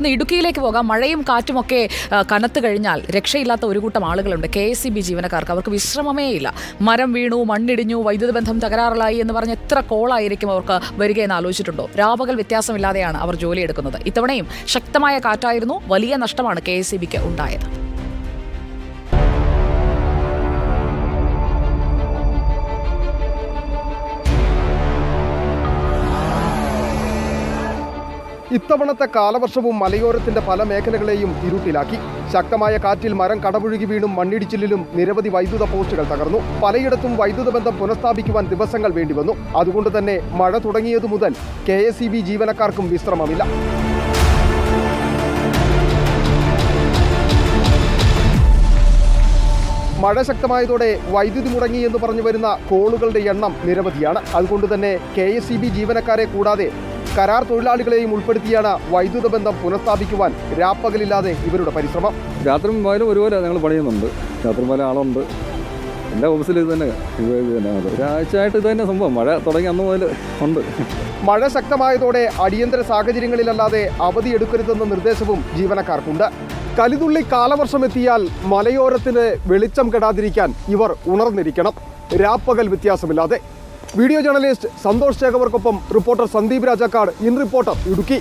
ഇന്ന് ഇടുക്കിയിലേക്ക് പോകാം. മഴയും കാറ്റുമൊക്കെ കനത്തു കഴിഞ്ഞാൽ രക്ഷയില്ലാത്ത ഒരു കൂട്ടം ആളുകളുണ്ട്. കെ എസ് സി ബി ജീവനക്കാർക്ക് അവർക്ക് വിശ്രമമേ ഇല്ല. മരം വീണു മണ്ണിടിഞ്ഞു വൈദ്യുതി ബന്ധം തകരാറിലായി എന്ന് പറഞ്ഞ് എത്ര കോളായിരിക്കും അവർക്ക് വരിക എന്ന് ആലോചിച്ചിട്ടുണ്ടോ? രാപകൽ വ്യത്യാസമില്ലാതെയാണ് അവർ ജോലിയെടുക്കുന്നത്. ഇത്തവണയും ശക്തമായ കാറ്റായിരുന്നു. വലിയ നഷ്ടമാണ് കെ എസ് സി ബിക്ക് ഉണ്ടായത്. ഇത്തവണത്തെ കാലവർഷവും മലയോരത്തിന്റെ പല മേഖലകളെയും ഇരുട്ടിലാക്കി. ശക്തമായ കാറ്റിൽ മരം കടപുഴുകി വീണും മണ്ണിടിച്ചിലിലും നിരവധി വൈദ്യുത പോസ്റ്റുകൾ തകർന്നു. പലയിടത്തും വൈദ്യുത ബന്ധം പുനഃസ്ഥാപിക്കുവാൻ ദിവസങ്ങൾ വേണ്ടിവന്നു അതുകൊണ്ട് തന്നെ മഴ തുടങ്ങിയതു മുതൽ കെ ജീവനക്കാർക്കും വിശ്രമമില്ല. മഴ ശക്തമായതോടെ വൈദ്യുതി മുടങ്ങി എന്ന് പറഞ്ഞു വരുന്ന കോളുകളുടെ എണ്ണം നിരവധിയാണ്. അതുകൊണ്ട് തന്നെ കെ ജീവനക്കാരെ കൂടാതെ കരാർ തൊഴിലാളികളെയും ഉൾപ്പെടുത്തിയാണ് വൈദ്യുത ബന്ധം പുനഃസ്ഥാപിക്കുവാൻ രാപ്പകലില്ലാതെ ഇവരുടെ പരിശ്രമം. രാത്രി മുതലും ഒരുപോലെ ഞങ്ങൾ പണിയുന്നുണ്ട്. രാത്രി മുതലേ ആളുണ്ട്. എന്റെ ഓഫീസിൽ ഇത് തന്നെ. ഇത് തന്നെ ഒരാഴ്ചയായിട്ട് ഇത് തന്നെ സംഭവം. മഴ തുടങ്ങി അന്ന് മുതൽ ഉണ്ട്. മഴ ശക്തമായതോടെ അടിയന്തര സാഹചര്യങ്ങളിലല്ലാതെ അവധിയെടുക്കരുതെന്ന നിർദ്ദേശവും ജീവനക്കാർക്കുണ്ട്. കലിതുള്ളി കാലവർഷം എത്തിയാൽ മലയോരത്തിന് വെളിച്ചം കെടാതിരിക്കാൻ ഇവർ ഉണർന്നിരിക്കണം. രാപ്പകൽ വ്യത്യാസമില്ലാതെ. Video journalist Santhosh ചേകവർക്കൊപ്പം reporter Sandeep Rajakkad. In reporter Idukki.